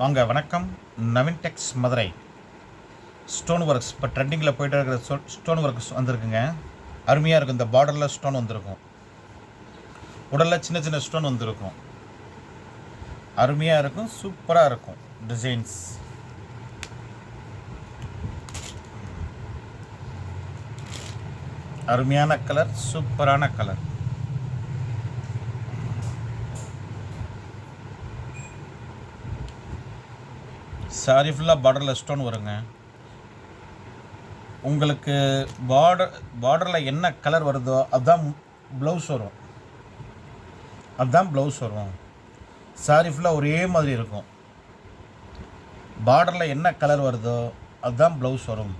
வாங்க வணக்கம். Naveen tex Madurai. Stone works. இப்போ ட்ரெண்டிங்கில் போயிட்டு இருக்கிற ஸ்டோன் ஒர்க்ஸ் வந்திருக்குங்க. அருமையாக இருக்கும். இந்த பார்டரில் ஸ்டோன் வந்திருக்கும். உடலில் சின்ன சின்ன ஸ்டோன் வந்திருக்கும். அருமையாக இருக்கும். சூப்பராக இருக்கும். டிசைன்ஸ். அருமையான கலர். சூப்பரான கலர். சாரி ஃபுல்லாக பார்டரில் ஸ்டோன் வருங்க. உங்களுக்கு பார்டர் பார்டரில் என்ன கலர் வருதோ அதுதான் ப்ளவுஸ் வரும். அதுதான் ப்ளவுஸ் வரும். சாரி ஃபுல்லாக ஒரே மாதிரி இருக்கும். பார்டரில் என்ன கலர் வருதோ அதுதான் ப்ளவுஸ் வரும்.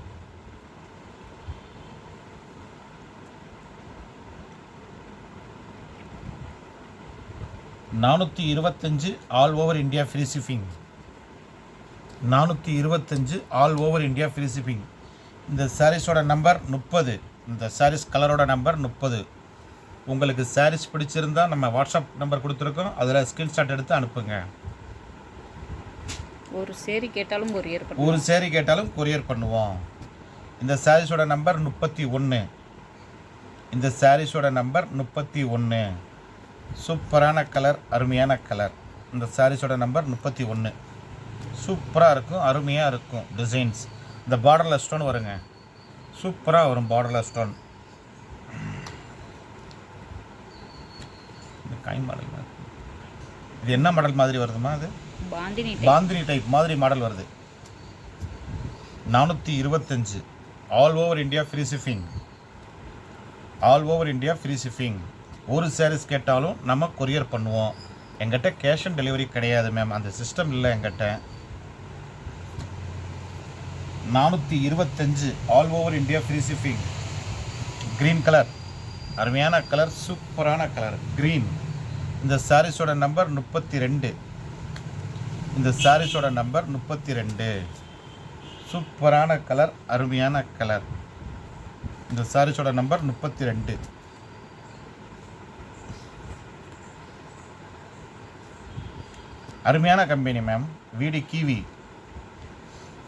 நானூற்றி இருபத்தஞ்சு all over India free shipping நானூற்றி இருபத்தஞ்சு all over India free shipping இந்த சாரீஸோட நம்பர் முப்பது. இந்த சாரீஸ் கலரோட நம்பர் முப்பது. உங்களுக்கு சாரீஸ் பிடிச்சிருந்தா நம்ம வாட்ஸ்அப் நம்பர் கொடுத்துருக்கோம். அதில் ஸ்க்ரீன்ஷாட் எடுத்து அனுப்புங்க. ஒரு சேரி கேட்டாலும் கொரியர் ஒரு சேரீ கேட்டாலும் கொரியர் பண்ணுவோம். இந்த சாரீஸோட நம்பர் முப்பத்தி ஒன்று இந்த சாரீஸோட நம்பர் முப்பத்தி ஒன்று சூப்பரான கலர் அருமையான கலர் இந்த சாரீஸோட நம்பர் முப்பத்தி ஒன்று சூப்பராக இருக்கும் அருமையாக இருக்கும் டிசைன்ஸ் இந்த பார்டரில் ஸ்டோன் வருங்க. சூப்பராக வரும் பார்டரில் ஸ்டோன் இந்த காய் மாடல். இது என்ன மாடல் மாதிரி வருதுமா அது? பாந்தினி பாந்தினி டைப் மாதிரி மாடல் வருது. நானூற்றி இருபத்தஞ்சு. All over India free shipping all over India free shipping ஒரு சாரீஸ் கேட்டாலும் நம்ம கொரியர் பண்ணுவோம். எங்கிட்ட கேஷ் ஆன் டெலிவரி கிடையாது மேம் அந்த சிஸ்டம் இல்லை எங்கிட்ட. நானூற்றி இருபத்தஞ்சு all over India free shipping green colour அருமையான கலர் சூப்பரான கலர் க்ரீன் இந்த சாரீஸோட நம்பர் முப்பத்தி ரெண்டு. இந்த சாரீஸோட நம்பர் முப்பத்தி ரெண்டு. சூப்பரான கலர் அருமையான கலர் இந்த சாரீஸோட நம்பர் முப்பத்தி ரெண்டு. அருமையான கம்பெனி மேம் வீடு கிவி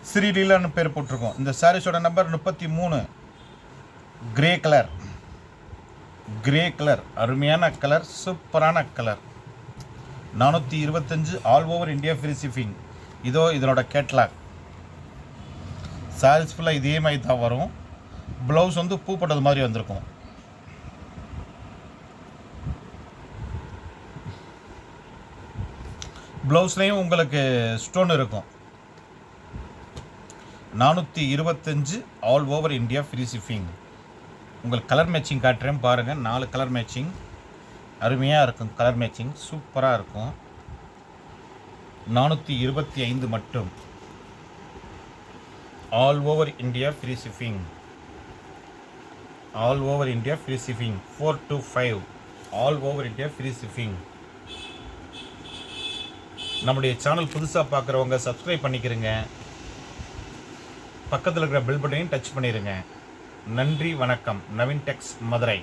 ஸ்ரீலீலான்னு பேர் போட்டிருக்கோம். இந்த சாரீஸோட நம்பர் முப்பத்தி மூணு. கிரே கலர் கிரே கலர் அருமையான கலர் சூப்பரான கலர் நானூற்றி இருபத்தஞ்சு all over India free shipping இதோ இதனோட கேட்லாக் சாரீஸ் ஃபுல்லாக இதே மாதிரி தான் வரும். ப்ளவுஸ் வந்து பூ போட்டது மாதிரி வந்திருக்கும். ப்ளவுஸ்லேயும் உங்களுக்கு ஸ்டோன் இருக்கும். நானூற்றி இருபத்தஞ்சு all over India free shipping உங்களுக்கு கலர் மேட்சிங் காட்டுறேன் பாருங்கள் நாலு கலர் மேட்சிங் அருமையாக இருக்கும் கலர் மேட்சிங் சூப்பராக இருக்கும். நானூற்றி இருபத்தி ஐந்து மட்டும். All over India free shipping all over India free shipping four to five all over India free shipping நம்முடைய சேனல் புதுசாக பார்க்குறவங்க சப்ஸ்கிரைப் பண்ணிக்கிறேங்க. பக்கத்தில் இருக்கிற பெல் பட்டனையும் டச் பண்ணிடுங்க நன்றி வணக்கம். நவீன் டெக்ஸ் மதுரை.